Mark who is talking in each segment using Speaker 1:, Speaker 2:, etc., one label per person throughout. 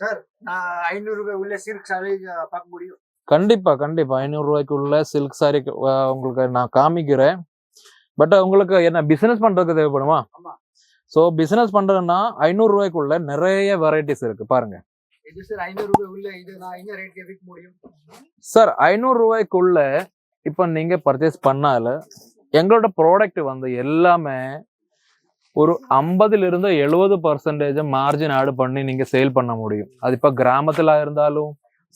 Speaker 1: Sir நான் ஐநூறு ரூபாய் உள்ள சில்க் சாரி பார்க்க முடியும்.
Speaker 2: கண்டிப்பா கண்டிப்பா. ஐநூறு ரூபாய்க்குள்ள சில்க் சாரி உங்களுக்கு நான் காமிக்கிறேன். பட் உங்களுக்கு என்ன பிசினஸ் பண்றதுக்கு தேவைப்படுமா. ஸோ பிசினஸ் பண்றதுன்னா ஐநூறு ரூபாய்க்குள்ள நிறைய வெரைட்டிஸ் இருக்கு. பாருங்க.
Speaker 1: உள்ள?
Speaker 2: சார் ஐநூறு ரூபாய்க்குள்ள இப்போ நீங்க பர்ச்சேஸ் பண்ணால எங்களோட ப்ராடக்ட் வந்து எல்லாமே ஒரு ஐம்பதுலேருந்து எழுபது பர்சன்டேஜ் மார்ஜின் ஆடு பண்ணி நீங்கள் சேல் பண்ண முடியும். அது இப்போ கிராமத்தில் இருந்தாலும்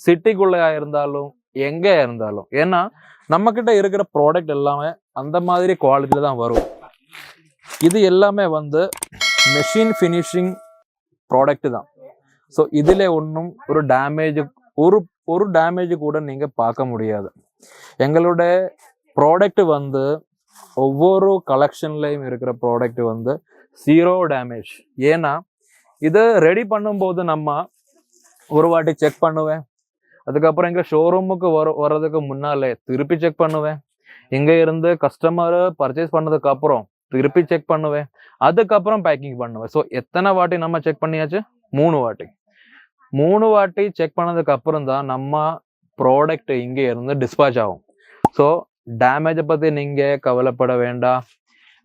Speaker 2: சிட்டிக்குள்ள இருந்தாலும் எங்கே இருந்தாலும். ஏன்னா நம்மக்கிட்ட இருக்கிற ப்ராடக்ட் எல்லாமே அந்த மாதிரி குவாலிட்டியில் தான் வரும். இது எல்லாமே வந்து மெஷின் ஃபினிஷிங் ப்ராடக்ட் தான். ஸோ இதில் ஒன்றும் ஒரு டேமேஜ் ஒரு ஒரு டேமேஜ் கூட நீங்கள் பார்க்க முடியாது. எங்களோட ப்ராடக்ட் வந்து ஒவ்வொரு கலெக்ஷன்லையும் இருக்கிற ப்ராடக்ட் வந்து ஜீரோ டேமேஜ் ஏன்னா இது ரெடி பண்ணும்போது நம்ம ஒரு வாட்டி செக் பண்ணுவேன். அதுக்கப்புறம் இங்கே ஷோரூமுக்கு வர வர்றதுக்கு முன்னாலே திருப்பி செக் பண்ணுவேன். இங்கே இருந்து கஸ்டமர் பர்ச்சேஸ் பண்ணதுக்கப்புறம் திருப்பி செக் பண்ணுவேன். அதுக்கப்புறம் பேக்கிங் பண்ணுவேன். ஸோ எத்தனை வாட்டி நம்ம செக் பண்ணியாச்சு? மூணு வாட்டி. மூணு வாட்டி செக் பண்ணதுக்கு அப்புறம் தான் நம்ம ப்ராடக்ட் இங்கே இருந்து டிஸ்பாச் ஆகும். ஸோ டேமேஜை பற்றி நீங்கள் கவலைப்பட வேண்டாம்.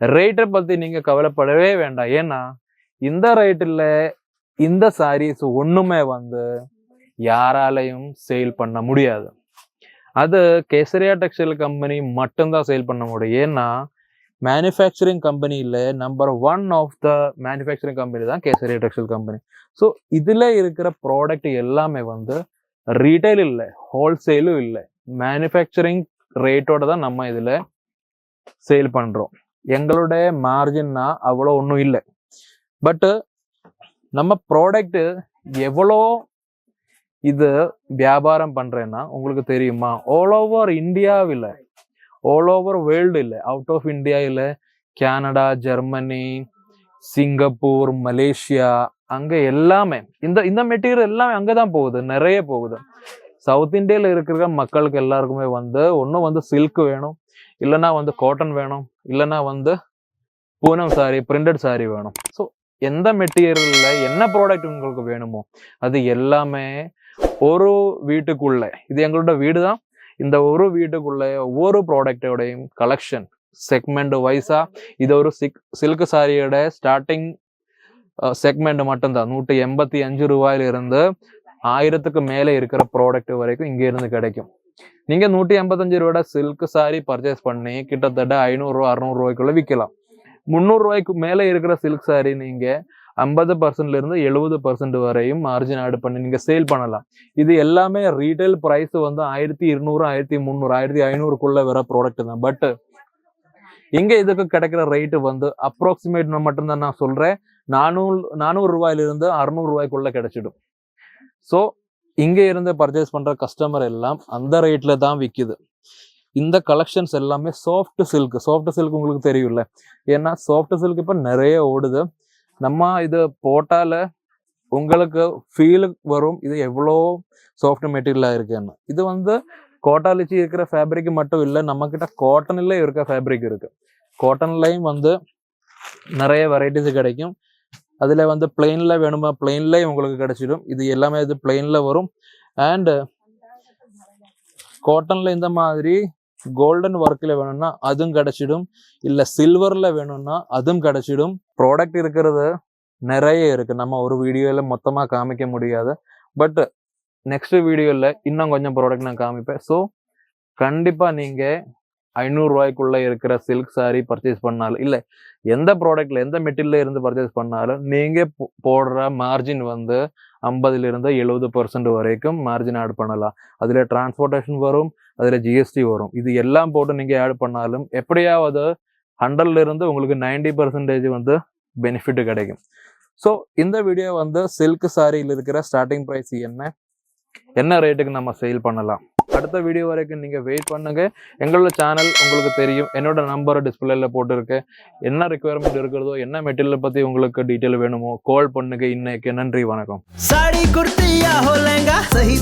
Speaker 2: ரேட்டை பற்றி நீங்கள் கவலைப்படவே வேண்டாம். ஏன்னா இந்த ரேட்டில் இந்த சாரீஸ் ஒன்றுமே வந்து யாராலையும் சேல் பண்ண முடியாது. அது கேசரியா டெக்ஸ்டைல் கம்பெனி மட்டும்தான் சேல் பண்ண முடியும். ஏன்னா மேனுஃபேக்சரிங் கம்பெனியில் number one of the manufacturing company தான் கேசரியா டெக்ஸ்டைல் கம்பெனி ஸோ இதில் இருக்கிற ப்ராடக்ட் எல்லாமே வந்து ரீட்டைல் இல்லை ஹோல்சேலும் இல்லை மேனுஃபேக்சரிங் ரேட்டோட தான் நம்ம இதில் சேல் பண்ணுறோம் எங்களுடைய மார்ஜின்னா அவ்வளோ ஒன்றும் இல்லை. பட்டு நம்ம ப்ராடக்ட் எவ்வளோ இது வியாபாரம் பண்றேன்னா உங்களுக்கு தெரியுமா? ஆல் ஓவர் இந்தியாவில் ஆல் ஓவர் வேர்ல்டு இல்லை அவுட் ஆஃப் இந்தியா இல்லை கனடா ஜெர்மனி சிங்கப்பூர் மலேசியா அங்க எல்லாமே இந்த இந்த மெட்டீரியல் எல்லாமே அங்கதான் போகுது நிறைய போகுது. சவுத் இந்தியாவில் இருக்கிற மக்களுக்கு எல்லாருக்குமே வந்து ஒன்றும் வந்து சில்க் வேணும் இல்லைன்னா வந்து காட்டன் வேணும் இல்லைன்னா வந்து பூனம் சாரி பிரிண்டட் சாரி வேணும். ஸோ எந்த மெட்டீரியல்ல என்ன ப்ராடக்ட் உங்களுக்கு வேணுமோ அது எல்லாமே ஒரு வீட்டுக்குள்ளே இது எங்களோட வீடு தான் இந்த ஒரு வீட்டுக்குள்ளே ஒவ்வொரு ப்ராடக்டோடையும் கலெக்ஷன் செக்மெண்ட் வைஸா இது ஒரு சிக் சில்க் சாரியோட ஸ்டார்டிங் செக்மெண்ட் மட்டும்தான். நூற்றி எண்பத்தி அஞ்சு ரூபாயில இருந்து ஆயிரத்துக்கு மேலே இருக்கிற ப்ராடக்ட் வரைக்கும் இங்க இருந்து கிடைக்கும். நீங்க நூற்றி ஐம்பத்தஞ்சு ரூபாயோட சில்க் சாரி பர்ச்சேஸ் பண்ணி கிட்டத்தட்ட ஐநூறுரூவா அறுநூறு ரூபாய்க்குள்ள விற்கலாம். முந்நூறு ரூபாய்க்கு மேலே இருக்கிற சில்க் சாரி நீங்கள் ஐம்பது பர்சன்ட்ல இருந்து எழுபது பர்சன்ட் வரையும் மார்ஜின் ஆட் பண்ணி நீங்க சேல் பண்ணலாம். இது எல்லாமே ரீட்டைல் ப்ரைஸ் வந்து ஆயிரத்தி இருநூறு ஆயிரத்தி முந்நூறு ஆயிரத்தி ஐநூறுக்குள்ள வர ப்ராடக்ட் தான். பட் இங்கே இதுக்கு கிடைக்கிற ரேட்டு வந்து அப்ராக்சிமேட் மட்டும்தான் நான் சொல்றேன். நானூறு நானூறு ரூபாயில இருந்து ரூபாய்க்குள்ள கிடைச்சிடும். ஸோ இங்கே இருந்து பர்ச்சேஸ் பண்ற கஸ்டமர் எல்லாம் அந்த ரேட்ல தான் விக்குது. இந்த கலெக்ஷன்ஸ் எல்லாமே சாஃப்ட் சில்க் சாஃப்ட் சில்க் உங்களுக்கு தெரியும்ல. ஏன்னா சாஃப்ட் சில்க் இப்போ நிறைய ஓடுது. நம்ம இது போட்டால உங்களுக்கு ஃபீல் வரும் இது எவ்வளோ சாஃப்ட் மெட்டீரியலாக இருக்குன்னு. இது வந்து கோட்டாலிச்சி இருக்கிற ஃபேப்ரிக் மட்டும் இல்லை நம்மக்கிட்ட கிட்ட இருக்க ஃபேப்ரிக் இருக்கு. காட்டன்லையும் வந்து நிறைய வெரைட்டிஸ் கிடைக்கும். அதில் வந்து பிளெயினில் வேணுமா? பிளெயின்லேயும் உங்களுக்கு கிடைச்சிடும். இது எல்லாமே இது பிளெயினில் வரும். அண்டு காட்டனில் இந்த மாதிரி கோல்டன் ஒர்க்கில் வேணும்னா அதுவும் கிடைச்சிடும். இல்லை சில்வரில் வேணும்னா அதுவும் கிடைச்சிடும். ப்ராடக்ட் இருக்கிறது நிறைய இருக்குது நம்ம ஒரு வீடியோவில் மொத்தமாக காமிக்க முடியாது. பட் நெக்ஸ்ட் வீடியோவில் இன்னும் கொஞ்சம் ப்ராடக்ட் நான் காமிப்பேன். ஸோ கண்டிப்பாக நீங்கள் ஐநூறுரூவாய்க்குள்ளே இருக்கிற சில்க் சாரீ பர்ச்சேஸ் பண்ணாலும் இல்லை எந்த ப்ராடக்டில் எந்த மெட்டீரியல்ல இருந்து பர்ச்சேஸ் பண்ணாலும் நீங்கள் போ- போடுற மார்ஜின் வந்து ஐம்பதுல இருந்து எழுபது பர்சன்ட் வரைக்கும் மார்ஜின் ஆட் பண்ணலாம். அதில் டிரான்ஸ்போர்ட்டேஷன் வரும் அதில் ஜிஎஸ்டி வரும். இது எல்லாம் போட்டு நீங்கள் ஆட் பண்ணாலும் எப்படியாவது ஹண்ட்ரட்லேருந்து உங்களுக்கு நைன்டி பர்சன்டேஜ் வந்து பெனிஃபிட் கிடைக்கும். ஸோ இந்த வீடியோ வந்து சில்க் சாரியில் இருக்கிற ஸ்டார்டிங் ப்ரைஸ் என்ன? என்ன ரேட்டுக்கு நம்ம சேல் பண்ணலாம்? அடுத்த வீடியோ வரைக்கும் நீங்கள் வெயிட் பண்ணுங்க. எங்களோட சேனல் உங்களுக்கு தெரியும். என்னோட நம்பரை டிஸ்பிளேல போட்டிருக்கு. என்ன ரெக்குயர்மெண்ட் இருக்கிறதோ என்ன மெட்டீரியல் பற்றி உங்களுக்கு டீட்டெயில் வேணுமோ கால் பண்ணுங்க. இன்னைக்கு நன்றி வணக்கம்.
Speaker 3: சாடி குர்த்தியா ஹோலங்கா? சஹி